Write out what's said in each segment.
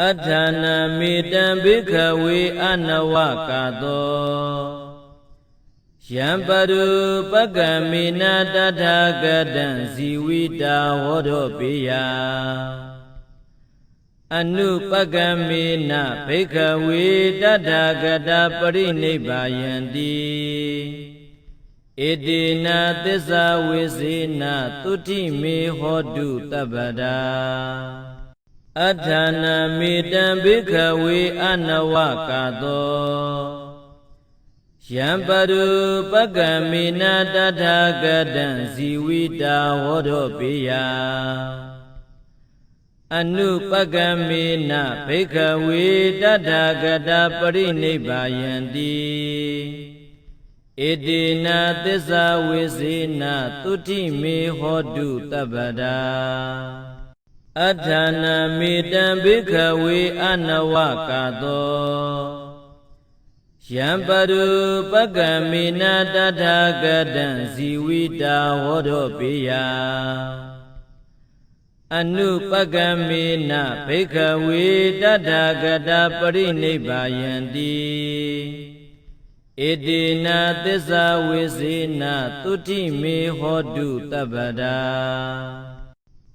အဋ္ဌာနာမေတံဘိခဝေအနဝကာတောယံပရုပက္ကမေနတထာဂတံဇီဝိတာဝေါဒောပိယအနုပက္ကမေနဘိခဝေတထာဂတပရိနိဗ္ဗာယန္တိဣတိနာသစ္စာဝေစေနသုတိမေဟောတုတပ္ပဒာ အဋ္ဌာနာမေတံဘိခဝေအနဝကာတောယံပရုပက္ကမေနတထာဂတံဇီဝိတာဝေါဒောပိယအနုပက္ကမေနဘိခဝေတထာဂတပရိနိဗ္ဗာယန္တိဣတိနာသစ္စာဝေစေနသုတိမေဟောတုတပ္ပဒာ အဋ္ဌာနာမေတံဘိခဝေအနဝကာတောယံပရုပက္ကမေနတထာဂတံဇီဝိတာဝေါဒောပိယအနုပက္ကမေနဘိခဝေတထာဂတပရိနိဗ္ဗာယန္တိဣတိနာသစ္စာဝေစေနသုတိမေဟောတုတပ္ပဒာ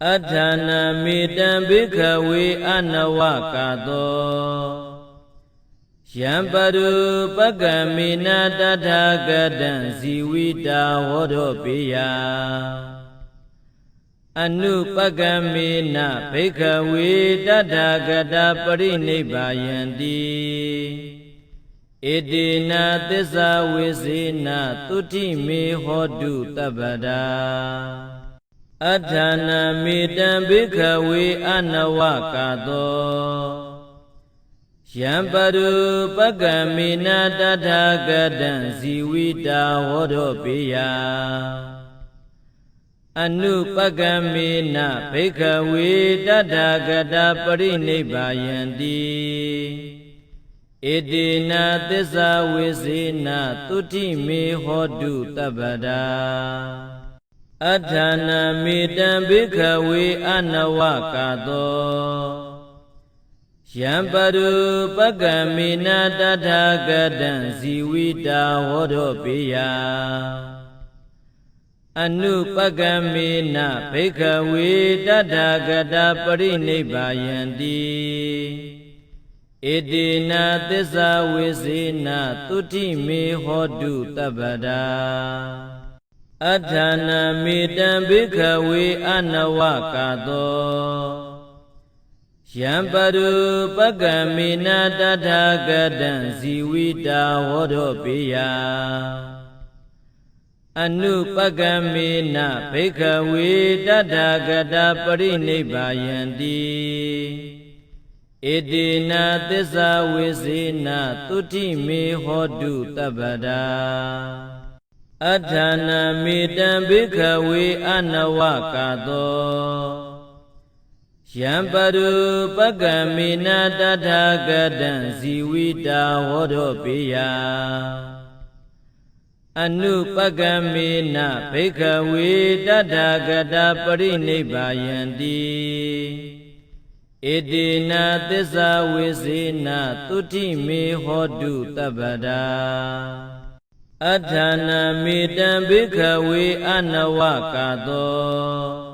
အဋ္ဌာနာမေတံဘိခဝေအနဝကာတောယံပရုပက္ကမေနတထာဂတံဇီဝိတာဝေါဒောပိယအနုပက္ကမေနဘိခဝေတထာဂတပရိနိဗ္ဗာယန္တိဣတိနာသစ္စာဝေစေနသုတိမေဟောတုတပ္ပဒာ အဋ္ဌာနာမေတံဘိခဝေအနဝကာတောယံပရုပက္ကမေနတထာဂတံဇီဝိတာဝေါဒောပိယအနုပက္ကမေနဘိခဝေတထာဂတပရိနိဗ္ဗာယန္တိဣတိနာသစ္စာဝေစေနသုတိမေဟောတုတပ္ပဒာ အဋ္ဌာနာမေတံဘိခဝေအနဝကာတောယံပရုပက္ကမေနတထာဂတံဇီဝိတာဝေါဒောပိယအနုပက္ကမေနဘိခဝေတထာဂတပရိနိဗ္ဗာယန္တိဣတိနာသစ္စာဝေစေနသုတိမေဟောတုတပ္ပဒာ အဋ္ဌာနာမေတံဘိခဝေအနဝကာတောယံပရုပက္ကမေနတထာဂတံဇီဝိတာဝေါဒောပိယအနုပက္ကမေနဘိခဝေတထာဂတပရိနိဗ္ဗာယန္တိဣတိနာသစ္စာဝေစေနသုတိမေဟောတုတပ္ပဒာ အဋ္ဌာနာမေတံဘိခဝေအနဝကာတောယံပရုပက္ကမေနတထာဂတံဇီဝိတာဝေါဒောပိယအနုပက္ကမေနဘိခဝေတထာဂတပရိနိဗ္ဗာယန္တိဣတိနာသစ္စာဝေစေနသုတိမေဟောတုတပ္ပဒာ အဋ္ဌာနာမေတံဘိခဝေအနဝကာတော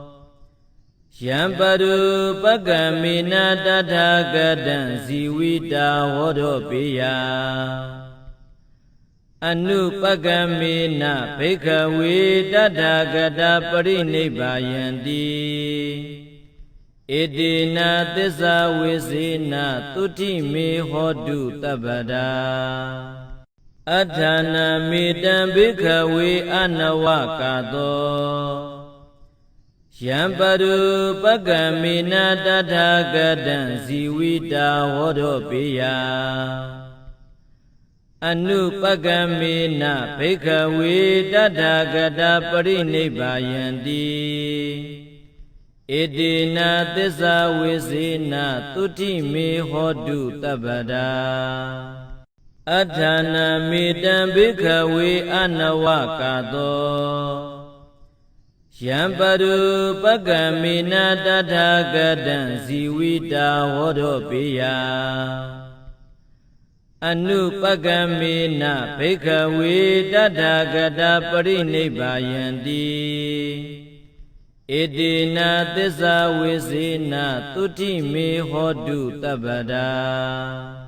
ယံပရုပက္ကမေနတထာဂတံဇီဝိတာဝေါဒောပိယအနုပက္ကမေနဘိခဝေတထာဂတပရိနိဗ္ဗာယန္တိဣတိနာသစ္စာဝေစေနသုတိမေဟောတုတပ္ပဒာ အဋ္ဌာနာမေတံဘိခဝေအနဝကာတောယံပရုပက္ကမေနတထာဂတံဇီဝိတာဝေါဒောပိယအနုပက္ကမေနဘိခဝေတထာဂတပရိနိဗ္ဗာယန္တိဣတိနာသစ္စာဝေစေနသုတိမေဟောတုတပ္ပဒာ အဋ္ဌာနာမေတံဘိခဝေအနဝကာတောယယံပရုပကမေနတထာဂတံဇီဝိတာဝေါဒောပိယအနုပကမေနဘိခဝေတထာဂတပရိနိဗ္ဗာယန္တိဣတိနာသစ္စာဝိစေနသုတိမေဟောတုတပ္ပဒါ